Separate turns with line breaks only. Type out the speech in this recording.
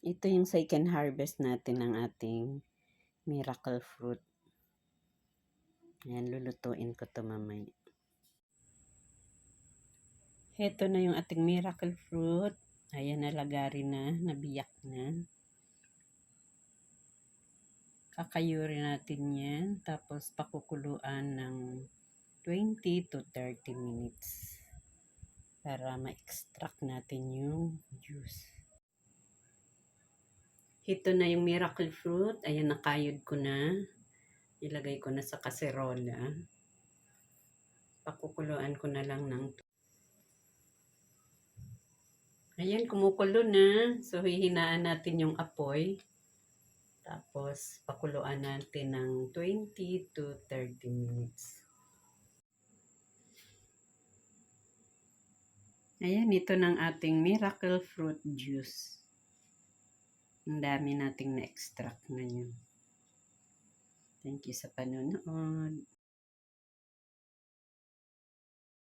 Ito yung second harvest natin ng ating miracle fruit. Ayan, lulutuin ko to mamaya. Ito na yung ating miracle fruit. Ayan, nalagari na, nabiyak na. Kakayuri natin yan. Tapos, pakukuluan ng 20 to 30 minutes para ma-extract natin yung juice. Ito na yung miracle fruit. Ayan, nakayod ko na. Ilagay ko na sa kaserola. Pakukuluan ko na lang ng Ayan, kumukulo na. So, hihinaan natin yung apoy. Tapos, pakuluan natin ng 20 to 30 minutes. Ayan, ito ng ating miracle fruit juice. Ang dami nating na-extract ngayon. Thank you sa panonood.